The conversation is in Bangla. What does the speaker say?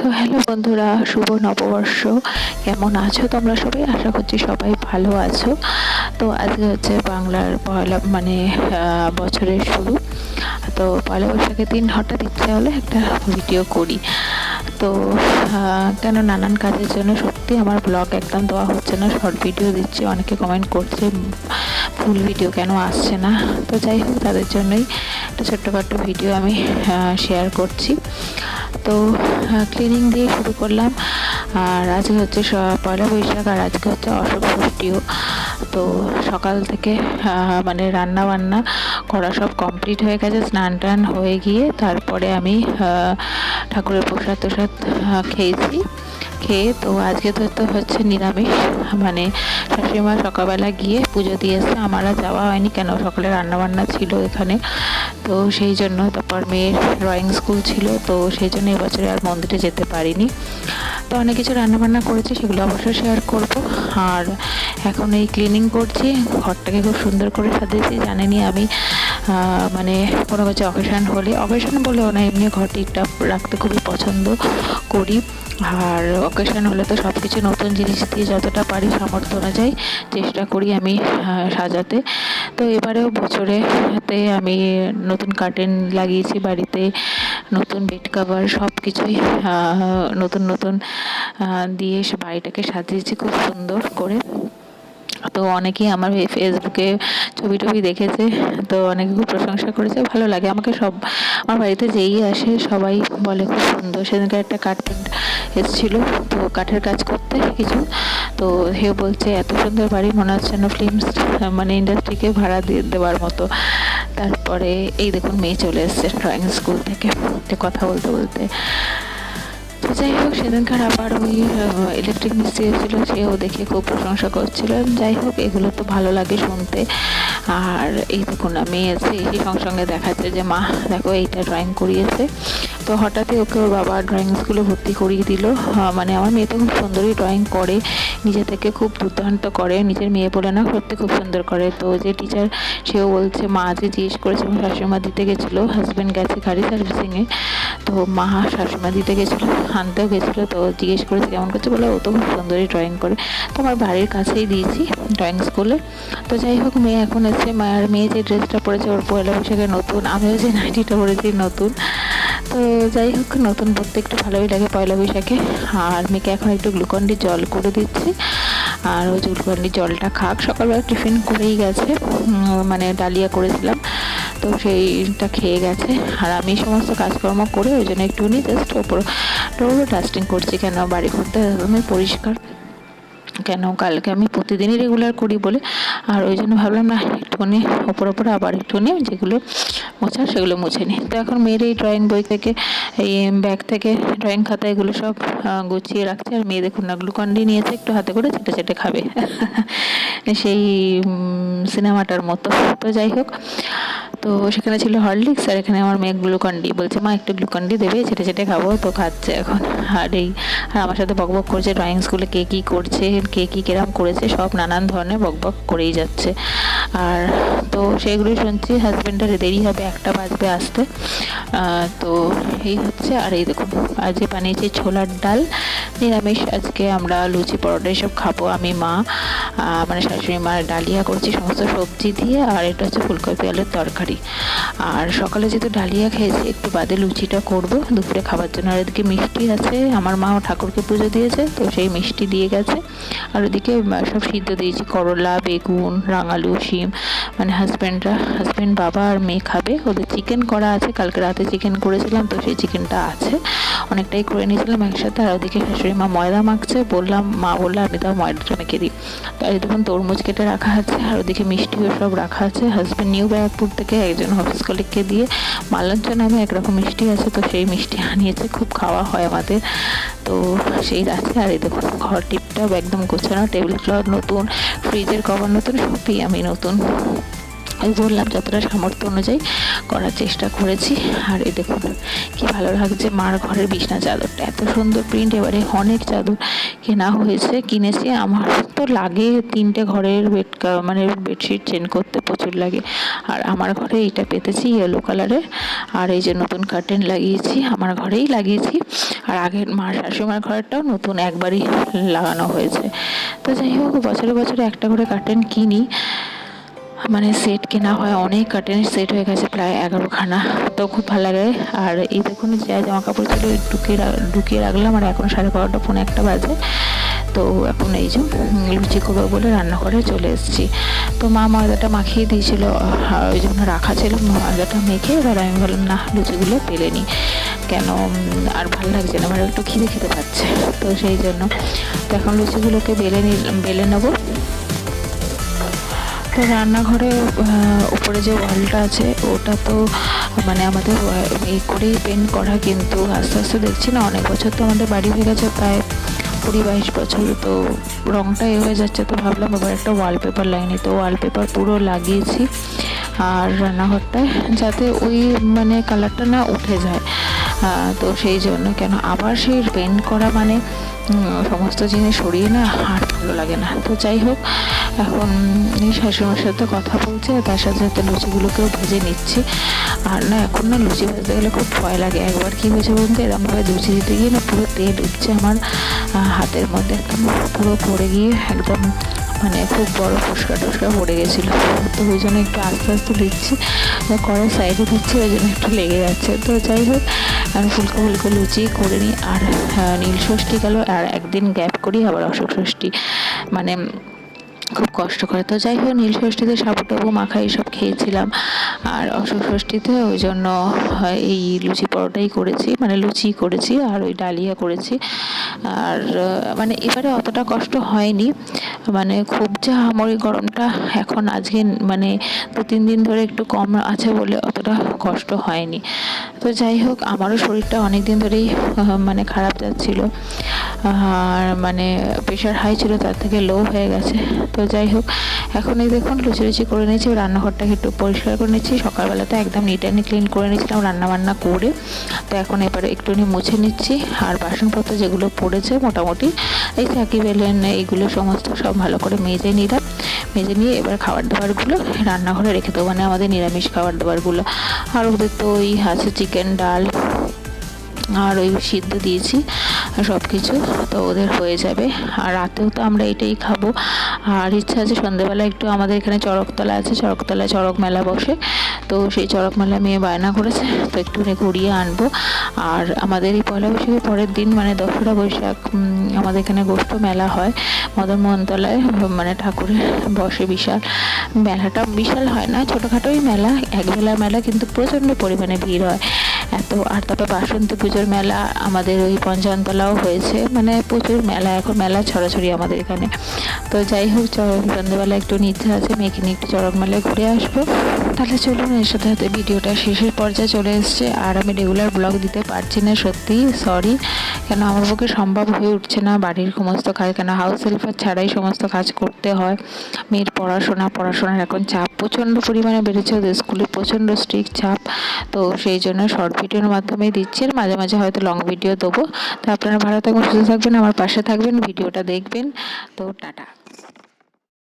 তো হ্যালো বন্ধুরা, শুভ নববর্ষ। কেমন আছো তোমরা সবাই? আশা করছি সবাই ভালো আছো। তো আজকে হচ্ছে বাংলার পয়লা মানে বছরের শুরু। তো পয়লা বৈশাখের দিন হঠাৎ ইচ্ছা হলো একটা ভিডিও করি। তো কেন নানান কাজের জন্য সত্যি আমার ব্লগ একদম দেওয়া হচ্ছে না। শর্ট ভিডিও দিচ্ছি, অনেকে কমেন্ট করছে ফুল ভিডিও কেন আসছে না? তো যাই হোক, তাদের জন্যই একটা ছোট্টখাট্ট ভিডিও আমি শেয়ার করছি। তো ক্লিনিং দিয়ে শুরু করলাম। আর আজকে হচ্ছে পয়লা বৈশাখ আর আজকে হচ্ছে অশোক ষষ্ঠীও। তো সকাল থেকে মানে রান্না বান্না করা সব কমপ্লিট হয়ে গেছে, স্নান টান হয়ে গিয়ে তারপরে আমি ঠাকুরের প্রসাদ প্রসাদ খেয়েছি। খেয়ে তো আজকে তো তো হচ্ছে নিরামিষ। মানে শাশুড়িমা সকালবেলা গিয়ে পুজো দিয়ে এসে আমার আর যাওয়া হয়নি, কেন? সকালে রান্নাবান্না ছিল এখানে। তো সেই জন্য তারপর মেয়ের ড্রয়িং স্কুল ছিল, তো সেই জন্য এবছরে আর মন্দিরে যেতে পারিনি। তো অনেক কিছু রান্নাবান্না করেছি, সেগুলো অবশ্যই শেয়ার করব। আর এখন এই ক্লিনিং করছি, ঘরটাকে খুব সুন্দর করে সাজিয়েছি। জানেনি আমি মানে কোনো কিছু অকেশান হলে, অকেশান বলেও না এমনি ঘর টিপটাপ রাখতে খুবই পছন্দ করি। আর অকেশন হলে তো সব কিছু নতুন জিনিস দিয়ে যতটা পারি সামর্থ্য অনুযায়ী চেষ্টা করি আমি সাজাতে। তো এবারেও বছরে তে আমি নতুন কার্টেন লাগিয়েছি বাড়িতে, নতুন বেড কাভার সব কিছুই নতুন নতুন দিয়ে বাড়িটাকে সাজিয়েছি খুব সুন্দর করে। তো অনেকেই আমার ফেসবুকে ছবি টবি দেখেছে, তো অনেকে খুব প্রশংসা করেছে, ভালো লাগে। আমাকে সব, আমার বাড়িতে যেই আসে সবাই বলে খুব সুন্দর। সেদিনকে একটা কার্পেন্ট এসেছিল, তো কাঠের কাজ করতে কিছু, তো হে বলছে, এত সুন্দর বাড়ি, মনে হচ্ছে না ফিল্মস মানে ইন্ডাস্ট্রিকে ভাড়া দিয়ে দেওয়ার মতো। তারপরে এই দেখুন, মেয়ে চলে এসছে ড্রয়িং স্কুল থেকে কথা বলতে বলতে। তো যাই হোক, সেদিনকার আবার ওই ইলেকট্রিক মিস্ত্রি এসেছিল, সেও দেখে খুব প্রশংসা করছিল। যাই হোক, এগুলো তো ভালো লাগে শুনতে। আর এই দেখুন আমি এসে এসে সঙ্গে সঙ্গে দেখাচ্ছে যে, মা, দেখো এইটা ড্রয়িং করিয়েছে। তো হঠাৎই ওকে ওর বাবা ড্রয়িং স্কুলে ভর্তি করিয়ে দিল। মানে আমার মেয়ে তো খুব সুন্দরই ড্রয়িং করে, নিজে থেকে খুব দুর্দান্ত করে, নিজের মেয়ে বলে না, সত্যি খুব সুন্দর করে। তো যে টিচার সেও বলছে, মা আজকে জিজ্ঞেস করেছে আমার শাশুড়িমা দিতে গেছিল? হাজব্যান্ড গেছে গাড়ি সার্ভিসিংয়ে তো মা শাশুড়িমা দিতে গেছিল, আনতেও গেছিল, তো জিজ্ঞেস করেছে, কেমন করছে? বলে, ও তো খুব সুন্দরই ড্রয়িং করে। তো আমার বাড়ির কাছেই দিয়েছি ড্রয়িং স্কুলে তো যাই হোক, মেয়ে এখন এসে মায়ের মেয়ে যে ড্রেসটা পরেছে, ওর পয়লা বৈশাখে নতুন, আমিও যে নাইটিটা পরেছি নতুন। তো যাই হোক, নতুন পরতে একটু ভালোই লাগে পয়লা বৈশাখে। আর মেয়েকে এখন একটু গ্লুকন্ডি জল করে দিচ্ছি। আর ওই গ্লুকন্ডি জলটা খাক। সকালবেলা টিফিন করেই গেছে। মানে ডালিয়া করেছিলাম। তো সেইটা খেয়ে গেছে। আর আমি সমস্ত কাজকর্ম করে ওই জন্য একটুখানি জাস্ট ওপর ডাস্টিং করছি। কেন বাড়ি ঘরটা একদমই পরিষ্কার কেন? কালকে আমি প্রতিদিনই রেগুলার করি বলে। আর ওই জন্য ভাবলাম, না, একটুখানি ওপর ওপর আবার একটুখানি যেগুলো মোছার সেগুলো মুছে নিই। তো এখন মেয়ের এই ড্রয়িং বই থেকে, এই ব্যাগ থেকে ড্রয়িং খাতা এগুলো সব গুছিয়ে রাখছে। আর মেয়ে দেখুন না গ্লুকন্ডি নিয়েছে, একটু হাতে করে চেটে চেটে খাবে। সেই সিনেমাটার মতো। তো যাই হোক তো সেখানে ছিল হরলিক্স আর এখানে আমার মেয়ে গ্লুকন্ডি বলছে, মা, একটু গ্লুকন্ডি দেবে, ছেটে চেটে খাব, তো খাচ্ছে এখন। আর এই, আর আমার সাথে বকবক করছে ড্রয়িং স্কুলে কে কী করছে, কে কী কিরম করেছে, সব নানান ধরনের বকবক করেই যাচ্ছে। আর তো সেগুলোই শুনছি হাজব্যান্ডের দেরি হবে, একটা বাজবে আসতে। তো এই হচ্ছে, আর এই দেখুন আজকে বানিয়েছি ছোলার ডাল, নিরামিষ, আজকে আমরা লুচি পরোটা এসব খাব, আমি, মা মানে শাশুড়ি মা ডালিয়া করছি, সমস্ত সবজি দিয়ে, আর এটা হচ্ছে ফুলকপি আলুর তরকারি। আর সকালে যেহেতু ডালিয়া খেয়েছি, একটু বাদে লুচিটা করব। দুপুরে খাবার জন্য আর এদিকে মিষ্টি আছে। আমার মা ঠাকুরকে পুজো দিয়েছে, তো সেই মিষ্টি দিয়ে গেছে। আর ওদিকে সব সিদ্ধ দিয়েছি, করলা, বেগুন, রাঙালু, শিম। মানে হাজব্যান্ডরা হাজব্যান্ড বাবা আর মেয়ে খাবে। ওদের চিকেন করা আছে, কালকে রাতে চিকেন করেছিলাম, তো সেই চিকেনটা আছে। অনেকটাই করে নিয়েছিলাম একসাথে। আর ওদিকে শাশুড়ি মা ময়দা মাখছে। বললাম, মা বলল, আমি তাও ময়দাটা মেখে দিই। তো এই দেখুন তরমুজ কেটে রাখা আছে। আর ওদিকে মিষ্টিও সব রাখা আছে। হাজব্যান্ড নিউ ব্যারাকপুর থেকে একজন অফিস কলিগকে দিয়ে মালঞ্চ নামে একরকম মিষ্টি আছে, তো সেই মিষ্টি আনিয়েছে, খুব খাওয়া হয় আমাদের। তো সেই আছে, আর এই দেখুন, ঘর টিপটাপ একদম গোছানো টেবিল ক্লথ নতুন ফ্রিজের কভার নতুন সবই আমি নতুন। আমি বললাম, যতটা সামর্থ্য অনুযায়ী করার চেষ্টা করেছি। আর এই দেখুন, কি ভালো লাগছে, মার ঘরের বিছনা চাদরটা। এত সুন্দর প্রিন্ট এবারে অনেক চাদর কেনা হয়েছে, কিনেছি। আমার তো লাগে তিনটে ঘরের বেড মানে বেডশিট চেঞ্জ করতে। প্রচুর লাগে। আর আমার ঘরে এইটা পেতেছি ইয়েলো কালারের আর এই যে নতুন কার্টেন লাগিয়েছি, আমার ঘরেই লাগিয়েছি। আর আগের মার শাশুমার ঘরেরটাও নতুন একবারই লাগানো হয়েছে। তো যাই হোক, বছরে বছরে একটা করে কার্টেন কিনি। মানে সেট কেনা হয়, অনেক কার্টেনের সেট হয়ে গেছে, প্রায় এগারোখানা। তো খুব ভালো লাগে। আর এই দেখুন, যা জামা কাপড় ছিল ঢুকিয়ে ঢুকিয়ে রাখলাম। আর এখন সাড়ে বারোটা পনেরো একটা বাজে। তো এখন এই যে লুচি করব বলে রান্নাঘরে চলে এসেছি। তো মা ময়দাটা মাখিয়ে দিয়েছিল ওই জন্য রাখা ছিল ময়দাটা মেখে। এবার আমি বললাম না, লুচিগুলো পেলে নিই কেন আর ভালো লাগছে না, আমার একটু খিদে খেতে পাচ্ছে। তো সেই জন্য, তো এখন লুচিগুলোকে বেলে নি, বেলে নেব। তো রান্নাঘরে উপরে যে ওয়ালটা আছে, ওটা তো মানে আমাদের এই করেই পেন্ট করা, কিন্তু আস্তে আস্তে দেখছি না, অনেক বছর তো আমাদের বাড়ি হয়ে গেছে, প্রায় কুড়ি বাইশ বছর, তো রঙটা এ হয়ে যাচ্ছে, তো ভাবলাম এবার একটা ওয়ালপেপার লাইনে তো ওয়ালপেপার পুরো লাগিয়েছি আর রান্নাঘরটায়, যাতে ওই মানে কালারটা না উঠে যায়। তো সেই জন্য কেন আবার সেই পেন্ট করা মানে সমস্ত জিনিস সরিয়ে না, আর ভালো লাগে না। তো যাই হোক, এখন শাশুড়ির সাথে কথা বলছে তার সাথে সাথে লুচিগুলোকেও ভেজে নিচ্ছি। আর না, এখন না লুচি ভাজতে গেলে খুব ভয় লাগে। একবার কী হয়েছে বলুন তো এরকমভাবে লুচি দিতে গিয়ে না পুরো তেল উঠছে আমার হাতের মধ্যে। একদম পুরো পড়ে গিয়ে একদম মানে খুব বড় ফুসকা টুসকা পড়ে গেছিল। তো ওই জন্য একটু আস্তে আস্তে দিচ্ছি করে সাইডে দিচ্ছি, ওই জন্য একটু লেগে যাচ্ছে। তো যাই হোক, আমি ফুলকো ফুলকো লুচি করে নিই আর নীল ষষ্ঠী গেল, আর একদিন গ্যাপ করি, আবার অশোক ষষ্ঠী। মানে খুব কষ্ট করে। তো যাই হোক, নীল ষষ্ঠীতে সাবু টাবু মাখা এইসব খেয়েছিলাম। আর অশোক ষষ্ঠীতে ওই জন্য এই লুচি পরোটাই করেছি। মানে লুচি করেছি আর ওই ডালিয়া করেছি। আর মানে এবারে অতটা কষ্ট হয়নি। মানে খুব যা আমার গরমটা এখন আজকে মানে দু তিন দিন ধরে একটু কম আছে বলে অতটা কষ্ট হয়নি। তো যাই হোক, আমারও শরীরটা অনেক দিন ধরেই মানে খারাপ যাচ্ছিল। আর মানে প্রেশার হাই ছিল, তার থেকে লো হয়ে গেছে। তো যাই হোক, এখন এই দেখুন লুচি লুচি করে নিয়েছি রান্নাঘরটাকে একটু পরিষ্কার করে নিচ্ছি সকালবেলাতে একদম নিট অ্যান্ড ক্লিন করে নিয়েছিলাম, রান্নাবান্না করে। তো এখন এবারে একটুখানি মুছে নিচ্ছি, আর বাসনপত্র যেগুলো পড়েছে মোটামুটি, এই চাকি, বেলেন, এইগুলো সমস্ত সব ভালো করে মেজে নিলাম। মেজে নিয়ে এবার খাবার দাবারগুলো রান্নাঘরে রেখে দেবো মানে আমাদের নিরামিষ খাবার দাবারগুলো। আর ওদের তো ওই আছে চিকেন ডাল আর ওই সিদ্ধ দিয়েছি সব কিছু তো ওদের হয়ে যাবে। আর রাতেও তো আমরা এটাই খাব। আর ইচ্ছা আছে সন্ধ্যেবেলা একটু আমাদের এখানে চড়কতলা আছে চড়কতলায় চড়ক মেলা বসে। তো সেই চড়ক মেলা মেয়ে বায়না করেছে, তো একটুখানি ঘুরিয়ে আনব। আর আমাদের এই পয়লা বৈশাখের পরের দিন মানে দশরা বৈশাখ আমাদের এখানে গোষ্ঠ মেলা হয়। মদন মোহনতলায় মানে ঠাকুরের বসে বিশাল। মেলাটা বিশাল হয় না ছোটোখাটোই মেলা, একবেলা মেলা, কিন্তু প্রচণ্ড পরিমাণে ভিড় হয়। এত, আর তারপর বাসন্তী পুজোর মেলা আমাদের ওই পঞ্চানতলাও হয়েছে। মানে প্রচুর মেলা, এখন মেলা ছড়াছড়ি আমাদের এখানে। তো যাই হোক সন্ধ্যেবেলা একটু নিতে আছে, মেয়েকে নিয়ে একটু চড়ক মেলায় ঘুরে আসব। তাহলে চলুন, এর সাথে সাথে ভিডিওটা শেষের পর্যায়ে চলে এসছে। আর আমি রেগুলার ব্লগ দিতে পারছি না, সত্যি সরি কেন, আমার পক্ষে সম্ভব হয়ে উঠছে না, বাড়ির সমস্ত কাজ, কেন হাউস হেল্পার ছাড়াই সমস্ত কাজ করতে হয়। মেয়ের পড়াশোনা, পড়াশোনার এখন চাপ প্রচণ্ড পরিমাণে বেড়েছে স্কুলে প্রচণ্ড স্ট্রিক্ট চাপ। তো সেই জন্য শর্ট ভিডিওর মাধ্যমে দিচ্ছি মাঝে মাঝে হয়তো লং ভিডিও দেবো। তো আপনারা ভালো থাকবেন, সুস্থ থাকবেন, আমার পাশে থাকবেন, ভিডিওটা দেখবেন। তো টাটা।